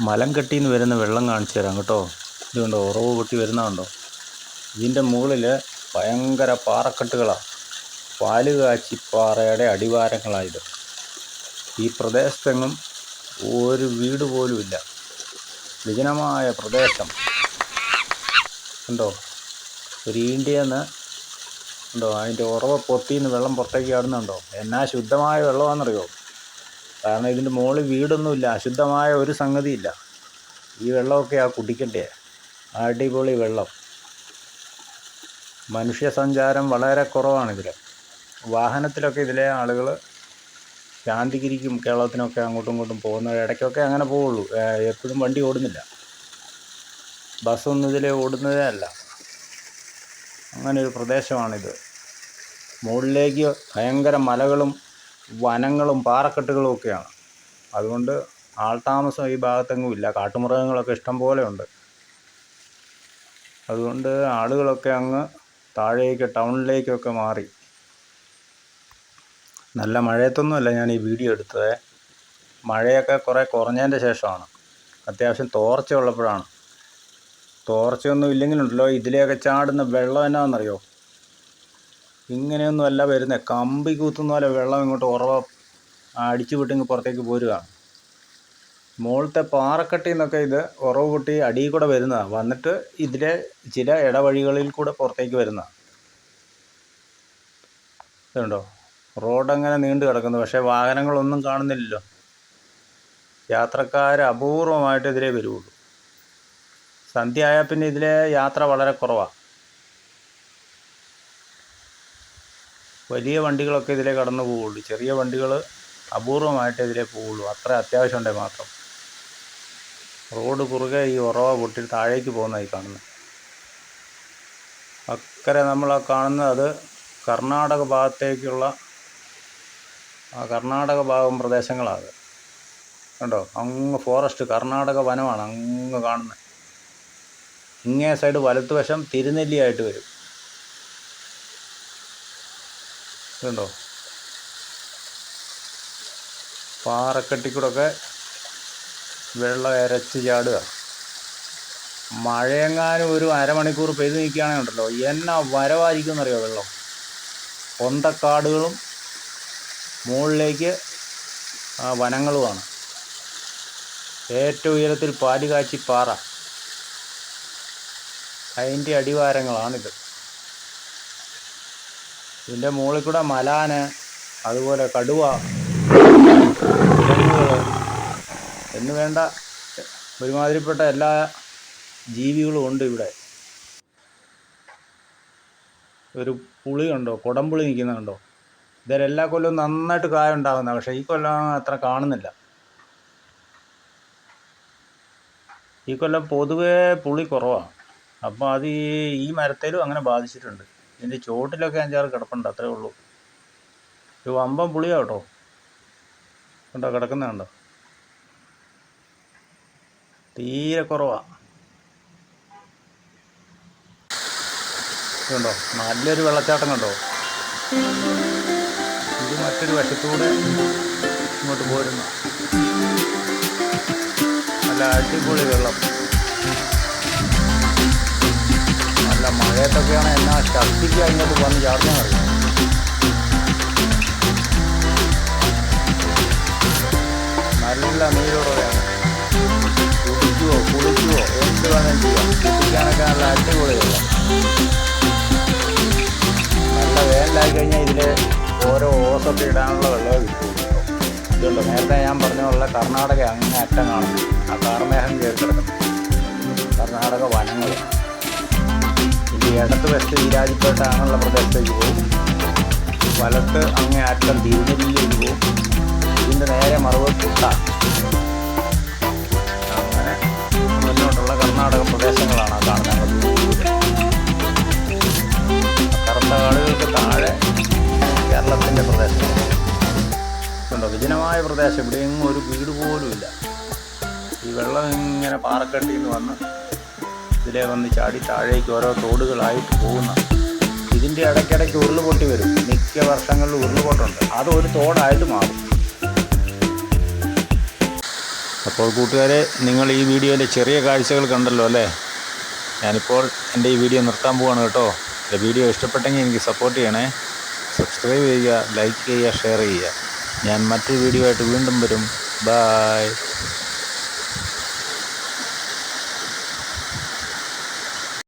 മലം കെട്ടിയിൽ നിന്ന് വരുന്ന വെള്ളം കാണിച്ചു തരാം കേട്ടോ. ഇതുകൊണ്ട് ഉറവ് പൊട്ടി വരുന്നതുണ്ടോ ഇതിന്റെ മുകളിൽ ഭയങ്കര പാറക്കെട്ടുകളാണ് പാൽ കാച്ചി പാറയുടെ അടിവാരങ്ങളായത് ഈ പ്രദേശത്തെങ്ങും ഒരു വീട് പോലുമില്ല വിജനമായ പ്രദേശം. ഉണ്ടോ ഒരു ഈണ്ടിയെന്ന് ഉണ്ടോ അതിന്റെ ഉറവ പൊത്തിന്ന് വെള്ളം പുറത്തേക്ക് ചാടുന്നുണ്ടോ? എന്നാ ശുദ്ധമായ വെള്ളമാണെന്നറിയോ? കാരണം ഇതിന്റെ മുകളിൽ വീടൊന്നുമില്ല അശുദ്ധമായ ഒരു സംഗതിയില്ല. ഈ വെള്ളമൊക്കെ ആ കുടിക്കണ്ടേ? അടിപൊളി വെള്ളം. മനുഷ്യ സഞ്ചാരം വളരെ കുറവാണ് ഇതിൽ വാഹനത്തിലൊക്കെ ഇതിലെ ആളുകൾ ശാന്തിഗിരിക്കും കേരളത്തിനൊക്കെ അങ്ങോട്ടും ഇങ്ങോട്ടും പോകുന്ന ഇടയ്ക്കൊക്കെ അങ്ങനെ പോവുള്ളൂ. എപ്പോഴും വണ്ടി ഓടുന്നില്ല. ബസ്സൊന്നും ഇതിലെ ഓടുന്നതേ അല്ല. അങ്ങനെ ഒരു പ്രദേശമാണിത്. മുകളിലേക്ക് ഭയങ്കര മലകളും വനങ്ങളും പാറക്കെട്ടുകളും ഒക്കെയാണ്. അതുകൊണ്ട് ആൾതാമസം ഈ ഭാഗത്തെങ്ങും ഇല്ല. കാട്ടുമൃഗങ്ങളൊക്കെ ഇഷ്ടം പോലെ ഉണ്ട്. അതുകൊണ്ട് ആളുകളൊക്കെ അങ്ങ് താഴേക്ക് ടൗണിലേക്കൊക്കെ മാറി. നല്ല മഴയത്തൊന്നുമല്ല ഞാൻ ഈ വീഡിയോ എടുത്തത്. മഴയൊക്കെ കുറേ കുറഞ്ഞതിന്റെ ശേഷമാണ്. അത്യാവശ്യം തോർച്ച ഉള്ളപ്പോഴാണ് തോർച്ചയൊന്നും ഇല്ലെങ്കിലുണ്ടല്ലോ ഇതിലെയൊക്കെ ചാടുന്ന വെള്ളം എന്നാണെന്നറിയോ ഇങ്ങനെയൊന്നും അല്ല വരുന്നത് കമ്പി കൂത്തുന്ന പോലെ വെള്ളം ഇങ്ങോട്ട് ഉറവ അടിച്ചു വിട്ടിങ്ങ് പുറത്തേക്ക് പോരുകയാണ് മുകളിലത്തെ പാറക്കെട്ടിൽ നിന്നൊക്കെ ഇത് ഉറവ് പൊട്ടി അടിയിൽ കൂടെ വരുന്നതാണ് വന്നിട്ട് ഇതിലെ ചില ഇടവഴികളിൽ കൂടെ പുറത്തേക്ക് വരുന്നതാണ് ഇതുണ്ടോ? റോഡ് അങ്ങനെ നീണ്ടു കിടക്കുന്നു. പക്ഷേ വാഹനങ്ങളൊന്നും കാണുന്നില്ലല്ലോ. യാത്രക്കാർ അപൂർവമായിട്ട് ഇതിലേ വരുള്ളൂ സന്ധ്യ ആയാൽ പിന്നെ ഇതിലെ യാത്ര വളരെ കുറവാണ് വലിയ വണ്ടികളൊക്കെ ഇതിലേ കടന്നു പോവുള്ളൂ. ചെറിയ വണ്ടികൾ അപൂർവമായിട്ട് ഇതിലേ പോവുള്ളൂ. അത്ര അത്യാവശ്യം ഉണ്ടെങ്കിൽ മാത്രം. റോഡ് കുറുകെ ഈ ഉറവ പൊട്ടി താഴേക്ക് പോകുന്നതായി കാണുന്നത് അക്കരെ നമ്മൾ ആ കാണുന്നത് അത് കർണാടക ഭാഗത്തേക്കുള്ള ആ കർണാടക ഭാഗം പ്രദേശങ്ങളാണ്. കണ്ടോ? അങ്ങ് ഫോറസ്റ്റ് കർണാടക വനമാണ് അങ്ങ് കാണുന്നത് ഇങ്ങേ സൈഡ് വലത്തുവശം തിരുനെല്ലിയായിട്ട് വരും. ഇതുണ്ടോ പാറക്കെട്ടിക്കൂടൊക്കെ വെള്ളം ഇരച്ച് ചാടുക. മഴയെങ്ങാനും ഒരു അരമണിക്കൂർ പെയ്ത് നിൽക്കുകയാണെങ്കിൽ ഉണ്ടല്ലോ എന്നാ വരവായിരിക്കും എന്നറിയോ വെള്ളം? പൊന്തക്കാടുകളും മുകളിലേക്ക് വനങ്ങളുമാണ്. ഏറ്റവും ഉയരത്തിൽ പാലുകാച്ചി പാറ. അതിന്റെ അടിവാരങ്ങളാണിത്. ഇതിന്റെ മുകളിൽ കൂടെ മലാന് അതുപോലെ കടുവ എന്ന് വേണ്ട ഒരുമാതിരിപ്പെട്ട എല്ലാ ജീവികളും ഉണ്ട് ഇവിടെ. ഒരു പുളി കണ്ടോ? കുടംപുളി നിൽക്കുന്ന കണ്ടോ? ഇതൊരു എല്ലാ കൊല്ലവും നന്നായിട്ട് കായ ഉണ്ടാകുന്ന പക്ഷേ ഈ കൊല്ലം അത്ര കാണുന്നില്ല. ഈ കൊല്ലം പൊതുവേ പുളി കുറവാണ് അപ്പോൾ അത് ഈ മരത്തേലും അങ്ങനെ ബാധിച്ചിട്ടുണ്ട്. ഇതിന്റെ ചുവട്ടിലൊക്കെ അഞ്ചാറ് കിടപ്പുണ്ട് അത്രേ ഉള്ളൂ. ഒരു വമ്പം പുളിയാ കേട്ടോ. കണ്ടോ കിടക്കുന്ന കണ്ടോ? തീരെ കുറവാ. കണ്ടോ നല്ലൊരു വെള്ളച്ചാട്ടം കണ്ടോ? ഇത് മറ്റൊരു വശത്തൂടെ ഇങ്ങോട്ട് പോരുന്ന. നല്ല അടിപൊളി വെള്ളം. നല്ല എന്നെ ശക്തിക്ക് അതിനകത്ത് വന്ന് അറിയാം നല്ല നീരുറവയാണ്. കുടിക്കുവോ കുളിക്കുവോ എന്ത് വേണം ചെയ്യാം. കുടിക്കാനൊക്കെ നല്ല അടിപൊളിയല്ല? നല്ല വേനലായി കഴിഞ്ഞാൽ ഇതിൽ ഓരോ ഓസൊക്കെ ഇടാനുള്ള വെള്ളം കിട്ടുള്ളൂ ഇതുണ്ട്? നേരത്തെ ഞാൻ പറഞ്ഞ പോലെ കർണാടക അങ്ങനെ അറ്റം കാണുന്നു ആ കാർമേഹം കയറി കിടക്കുന്നു കർണാടക വനങ്ങൾ ഇത് ഇടത്ത് വെസ്റ്റ് ഈരാജിപ്പേട്ട അങ്ങനെയുള്ള പ്രദേശത്തേക്ക് പോകും വലത്ത് അങ്ങേ അറ്റം തിരുനെല്ലിയിലേക്ക് പോകും ഇതിന്റെ നേരെ മറുപടി കുട്ട അങ്ങനെ മുന്നോട്ടുള്ള കർണാടക പ്രദേശങ്ങളാണ് കാണുന്നത്. കറുത്ത താഴെ കേരളത്തിന്റെ പ്രദേശം. ഉണ്ടോ വിജനമായ പ്രദേശം. ഇവിടെ എങ്ങും ഒരു വീട് പോലും ഇല്ല ഈ വെള്ളം ഇങ്ങനെ പാറക്കെട്ടിന്ന് വന്ന് ഇതിലെ വന്ന് ചാടി താഴേക്ക് ഓരോ തോടുകളായിട്ട് പോകുന്ന ഇതിന്റെ ഇടയ്ക്കിടയ്ക്ക് ഉരുളുപൊട്ടി വരും. മിക്ക വർഷങ്ങളിൽ ഉരുളുപൊട്ടുണ്ട്. അത് ഒരു തോടായിട്ട് മാറും. അപ്പോൾ കൂട്ടുകാരെ നിങ്ങൾ ഈ വീഡിയോയിലെ ചെറിയ കാഴ്ചകൾ കണ്ടല്ലോ അല്ലേ? ഞാനിപ്പോൾ എന്റെ ഈ വീഡിയോ നിർത്താൻ പോവാണ് കേട്ടോ. എന്റെ വീഡിയോ ഇഷ്ടപ്പെട്ടെങ്കിൽ എനിക്ക് സപ്പോർട്ട് ചെയ്യണേ. സബ്സ്ക്രൈബ് ചെയ്യുക ലൈക്ക് ചെയ്യുക ഷെയർ ചെയ്യുക. ഞാൻ മറ്റൊരു വീഡിയോ ആയിട്ട് വീണ്ടും വരും. ബായ്.